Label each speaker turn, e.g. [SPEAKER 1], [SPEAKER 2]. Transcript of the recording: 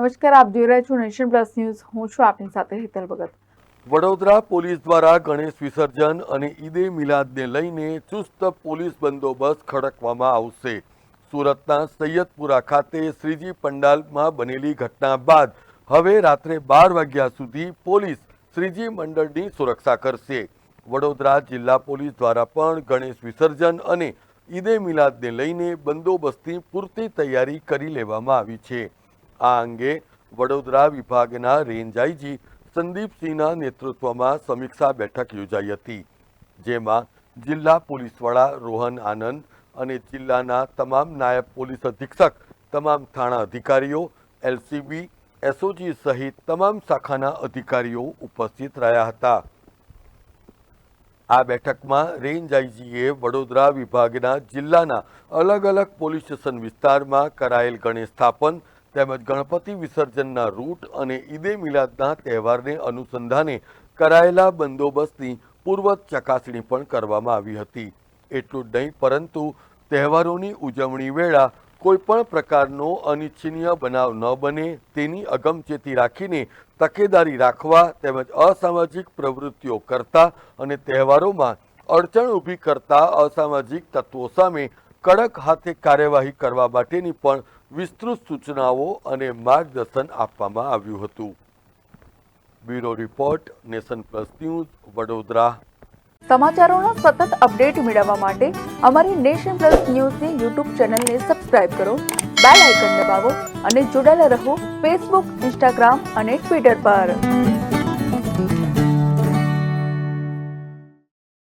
[SPEAKER 1] નમસ્કાર, આપ જોઈ રહ્યા છો નેશન પ્લસ ન્યૂઝ. હું છું આપની સાથે હેતલ ભગત.
[SPEAKER 2] વડોદરા પોલીસ દ્વારા ગણેશ વિસર્જન અને ઈદે મિલાદને લઈને ચુસ્ત પોલીસ બંદોબસ્ત ખડકવામાં આવશે. સુરતના સૈયદપુરા ખાતે શ્રીજી પંડાલમાં બનેલી ઘટના બાદ હવે રાત્રે બાર વાગ્યા સુધી પોલીસ શ્રીજી મંડળની સુરક્ષા કરશે. વડોદરા જિલ્લા પોલીસ દ્વારા પણ ગણેશ વિસર્જન અને ઈદે મિલાદને લઈને બંદોબસ્તની પૂરતી તૈયારી કરી લેવામાં આવી છે. આ અંગે વડોદરા વિભાગના રેન્જાઈજી સંદીપસિંહના નેતૃત્વમાં સમીક્ષા બેઠક યોજાઈ હતી, જેમાં જિલ્લા પોલીસ વડા રોહન આનંદ અને જિલ્લાના તમામ નાયબ પોલીસ અધિક્ષક, તમામ થાણા અધિકારીઓ, એલસીબી, એસઓજી સહિત તમામ શાખાના અધિકારીઓ ઉપસ્થિત રહ્યા હતા. આ બેઠકમાં રેન્જ આઈજીએ વડોદરા વિભાગના જિલ્લાના અલગ અલગ પોલીસ સ્ટેશન વિસ્તારમાં કરાયેલ ગણેશ સ્થાપન તેમજ ગણપતિ વિસર્જનના રૂટ અને ઈદે મિલાદના તહેવારને અનુસંધાને કરાયેલા બંદોબસ્તની પૂર્વ ચકાસણી પણ કરવામાં આવી હતી. એટલું જ નહીં, પરંતુ તહેવારોની ઉજવણી વેળા કોઈપણ પ્રકારનો અનિચ્છનીય બનાવ ન બને, તેની અગમચેતી રાખીને તકેદારી રાખવા તેમજ અસામાજિક પ્રવૃત્તિઓ કરતા અને તહેવારોમાં અડચણ ઊભી કરતા અસામાજિક તત્વો સામે કડક હાથે કાર્યવાહી કરવા માટેની પણ વિસ્તૃત સૂચનાઓ અને માર્ગદર્શન આપવામાં આવ્યું હતું. Bureau report, nation plus news, Vadodara.
[SPEAKER 1] સમાચારોના સતત અપડેટ મેળવવા માટે અમારી નેશન પ્લસ ન્યૂઝની યુટ્યુબ ચેનલને સબસ્ક્રાઇબ કરો, બેલ આઇકન દબાવો અને જોડાયેલા રહો ફેસબુક, ઇન્સ્ટાગ્રામ અને ટ્વિટર પર.